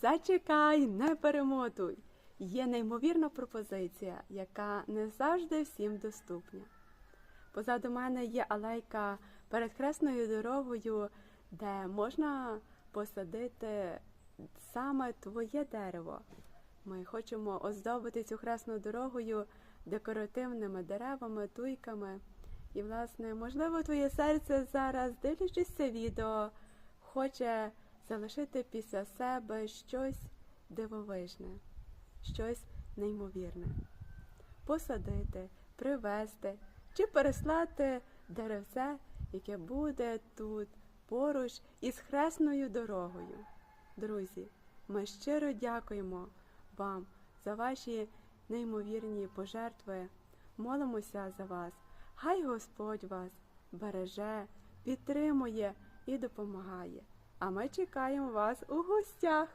Зачекай, не перемотуй. Є неймовірна пропозиція, яка не завжди всім доступна. Позаду мене є алейка перед хресною дорогою, де можна посадити саме твоє дерево. Ми хочемо оздобити цю хресну дорогою декоративними деревами, туйками. І, власне, можливо, твоє серце зараз, дивлячись це відео, хоче залишити після себе щось дивовижне, щось неймовірне. Посадити, привезти чи переслати деревце, яке буде тут поруч із хресною дорогою. Друзі, ми щиро дякуємо вам за ваші неймовірні пожертви. Молимося за вас. Хай Господь вас береже, підтримує і допомагає. А ми чекаємо вас у гостях.